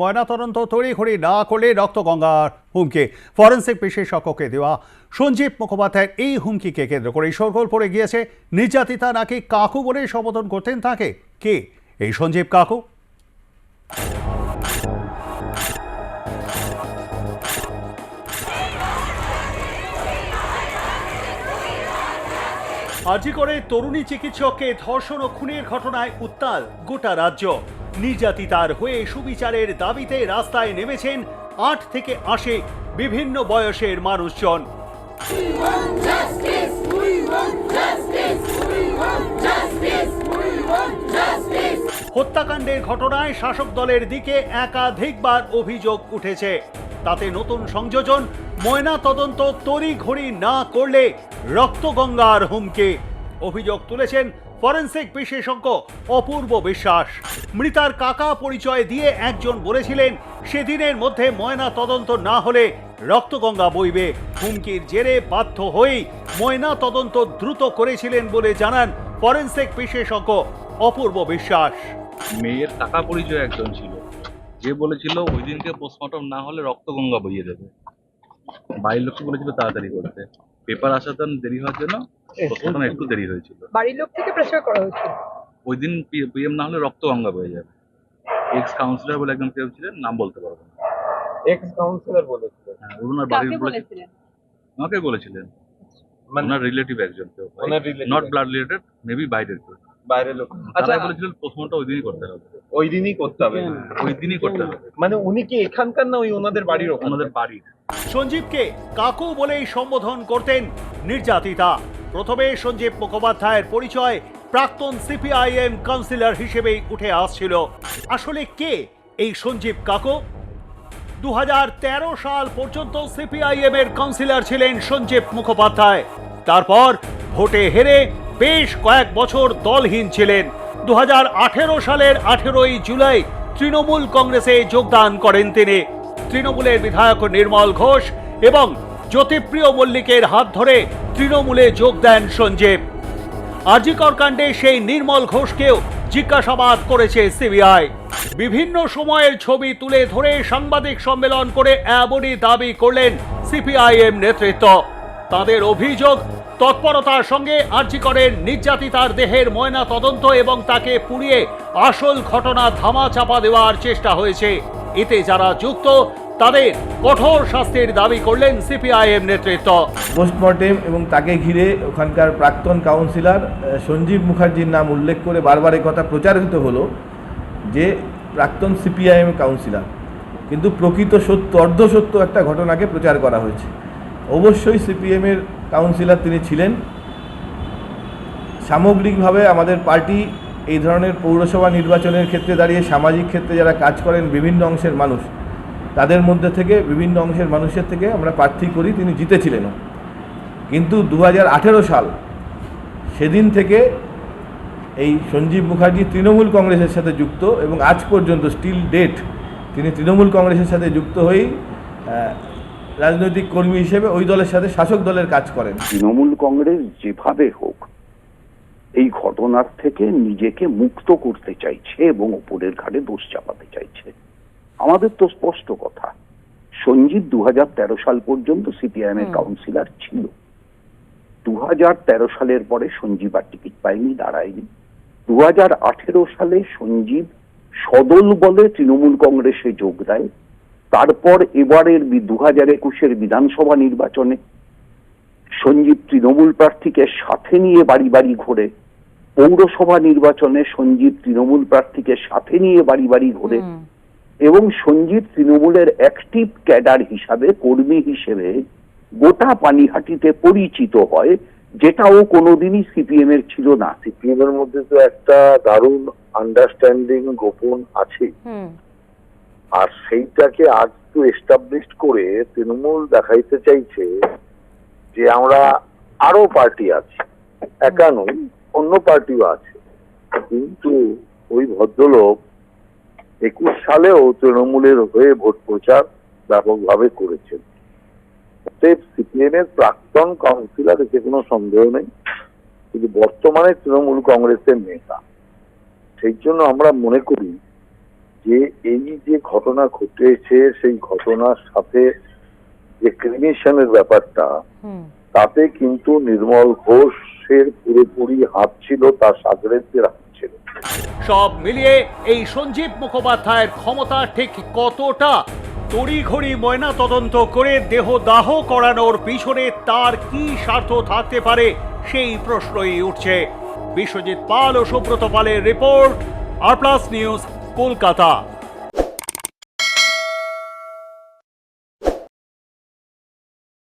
ময়নাতদন্ত তড়িঘড়ি না করলে রক্তগঙ্গার হুমকি। ফরেন্সিক বিশেষজ্ঞকে দেওয়া সঞ্জীব মুখোপাধ্যায়ের এই হুমকিকে কেন্দ্র করে সরগোল পড়ে গিয়েছে। নির্যাতিতা নাকি কাকু বলে সম্বোধন করতেন তাকে? কে? এই সঞ্জীব কাকু? আজি করে তরুণী চিকিৎসককে ধর্ষণ ও খুনের ঘটনায় উত্তাল গোটা রাজ্য। নির্যাতিতার হয়ে সুবিচারের দাবিতে রাস্তায় নেমেছেন আট থেকে আশি বিভিন্ন বয়সের মানুষজন! হত্যাকাণ্ডের ঘটনায় শাসক দলের দিকে একাধিকবার অভিযোগ উঠেছে তাতে নতুন সংযোজন, ময়না তদন্ত তড়িঘড়ি না করলে রক্তগঙ্গার হুমকি অভিযোগ তুলেছেন ফরেন্সিক বিশেষজ্ঞ অপূর্ব বিশ্বাস। মৃতার কাকা পরিচয় দিয়ে একজন বলেছিলেন, সেদিনের মধ্যে ময়না তদন্ত না হলে রক্তগঙ্গা বইবে। হুমকির জেরে বাধ্য হয়েই ময়না তদন্ত দ্রুত করেছিলেন বলে জানান ফরেন্সিক বিশেষজ্ঞ অপূর্ব বিশ্বাস। মেয়ের টাকা পরিচয় একজন ছিল। যে বলেছিল, ওই দিনকে পোস্টমর্টম না হলে রক্তগঙ্গা বইয়ে দেবে। বাড়ির লোককে বলেছিল, তাড়াতাড়ি করতে। পেপার আসাতে দেরি হওয়ার জন্য একটু দেরি হয়েছিল। বাড়ির লোক থেকে প্রেসার করা হচ্ছে ওই দিন পিএম না হলে রক্তগঙ্গা বয়ে যাবে। এক্স কাউন্সিলর বলে একজন কেউ ছিলেন নাম বলতে পারব না। এক্স কাউন্সিলর বলেছিলেন? হ্যাঁ ওনার বাড়ির বলেছিলেন? আমাকে বলেছিলেন। মানে ওনার রিলেটিভ একজন কেউ। নট ব্লাড রিলেটেড মেবি বাইরের কেউ। বাইরের লোক। আচ্ছা। বলেছিলেন পোস্টমর্টম ওই দিনই করতে হবে। ওই দিনই করতে হবে ওই দিনই করতে হবে। মানে উনি কি এখানকার না ওই ওনাদের বাড়ির ওনাদের বাড়ির। সঞ্জীবকে কাকু বলেই সম্বোধন করতেন নির্যাতিতা। প্রথমে সঞ্জীব মুখোপাধ্যায়ের পরিচয় প্রাক্তন সিপিআইএম কাউন্সিলর হিসেবেই উঠে আসছিল। আসলে কে এই সঞ্জীব কাকু? দু সাল পর্যন্ত সিপিআইএম এর কাউন্সিলর ছিলেন সঞ্জীব মুখোপাধ্যায়। তারপর ভোটে হেরে বেশ কয়েক বছর দলহীন ছিলেন। দু হাজার আঠেরো সালের আঠেরোই জুলাই তৃণমূল কংগ্রেসে যোগদান করেন তিনি। তৃণমূলের বিধায়ক নির্মল ঘোষ এবং জ্যোতিপ্রিয় মল্লিকের হাত ধরে তৃণমূলে যোগ দেন সঞ্জীব। আজিকর কাণ্ডে সেই নির্মল ঘোষকেও জিজ্ঞাসাবাদ করেছে সিবিআই। বিভিন্ন সময়ের ছবি তুলে ধরে সাংবাদিক সম্মেলন করে এমনই দাবি করলেন সিপিআইএম নেতৃত্ব। তাদের অভিযোগ, তৎপরতার সঙ্গে আর্জিকরের নির্যাতিতার দেহের ময়না তদন্ত এবং তাকে পুড়িয়ে আসল ঘটনা ধামা চাপা দেওয়ার চেষ্টা হয়েছে। এতে যারা যুক্ত তাদের কঠোর শাস্তির দাবি করলেন সিপিআইএম নেতৃত্ব। পোস্টমর্টেম এবং তাকে ঘিরে ওখানকার প্রাক্তন কাউন্সিলর সঞ্জীব মুখার্জির নাম উল্লেখ করে বারবার কথা প্রচারিত হলো যে প্রাক্তন সিপিআইএম কাউন্সিলর। কিন্তু প্রকৃত সত্য, অর্ধসত্য একটা ঘটনাকে প্রচার করা হয়েছে। অবশ্যই সিপিএমের কাউন্সিলর তিনি ছিলেন। সামগ্রিকভাবে আমাদের পার্টি এই ধরনের পৌরসভা নির্বাচনের ক্ষেত্রে দাঁড়িয়ে, সামাজিক ক্ষেত্রে যারা কাজ করেন, বিভিন্ন অংশের মানুষ তাদের মধ্যে থেকে বিভিন্ন অংশের মানুষের থেকে আমরা প্রার্থী করি তিনি জিতেছিলেনও। কিন্তু দু হাজার আঠেরো সাল সেদিন থেকে এই সঞ্জীব মুখার্জি তৃণমূল কংগ্রেসের সাথে যুক্ত এবং আজ পর্যন্ত স্টিল ডেট তিনি তৃণমূল কংগ্রেসের সাথে যুক্ত হয়েই রাজনৈতিক কর্মী হিসেবে ওই দলের সাথে শাসক দলের কাজ করেন। তৃণমূল কংগ্রেস যেভাবে হোক, এই ঘটনার থেকে নিজেকে মুক্ত করতে চাইছে এবং ওপরের ঘাটে দোষ চাপাতে চাইছে। আমাদের তো স্পষ্ট কথা। সঞ্জিত দু সাল পর্যন্ত সিপিআইএম এর কাউন্সিলর ছিল। দু হাজার তেরো সালের পরে সঞ্জীব আর টিকিট পায়নি দাঁড়ায়নি। দু সালে সঞ্জীব সদল বলে তৃণমূল কংগ্রেসে যোগ দেয়। তারপর এবারের দু হাজার একুশের বিধানসভা নির্বাচনে সঞ্জীব তৃণমূল প্রার্থীকে সাথে নিয়ে বাড়ি বাড়ি ঘোরে। পৌরসভা নির্বাচনে সঞ্জীব তৃণমূল প্রার্থীকে সাথে নিয়ে বাড়ি বাড়ি ঘোরে। এবং সঞ্জীব তৃণমূলের অ্যাক্টিভ ক্যাডার হিসাবে কর্মী হিসেবে গোটা পানিহাটিতে পরিচিত হয় যেটাও কোনোদিনই সিপিএম এর ছিল না। সিপিএম এর মধ্যে তো একটা দারুণ আন্ডারস্ট্যান্ডিং গোপন আছে। আর সেইটাকে আজ তো এস্টাবলিশ করে তৃণমূল দেখাইতে চাইছে যে আমরা আরও পার্টি আছে একা নই অন্য পার্টিও আছে। কিন্তু ওই ভদ্রলোক একুশ সালেও তৃণমূলের হয়ে ভোট প্রচার ব্যাপকভাবে করেছেন। অতএব সিপিএম এর প্রাক্তন কাউন্সিলর এতে কোনো সন্দেহ নেই কিন্তু বর্তমানে তৃণমূল কংগ্রেসের নেতা। সেই জন্য আমরা মনে করি যে এই যে ঘটনা ঘটেছে সেই ঘটনার সাথে যে ক্রিমিশনের ব্যাপারটা তাতে কিন্তু নির্মল ঘোষের পুরোপুরি হাত ছিল তার হাত ছিল সব মিলিয়ে এই সঞ্জীব মুখোপাধ্যায়ের ক্ষমতা ঠিক কতটা? তড়িঘড়ি ময়না তদন্ত করে দেহ দাহ করানোর পিছনে তার কি স্বার্থ থাকতে পারে সেই প্রশ্নই উঠছে। বিশ্বজিৎ পাল ও সুব্রত পালের রিপোর্ট, আর প্লাস নিউজ, কলকাতা।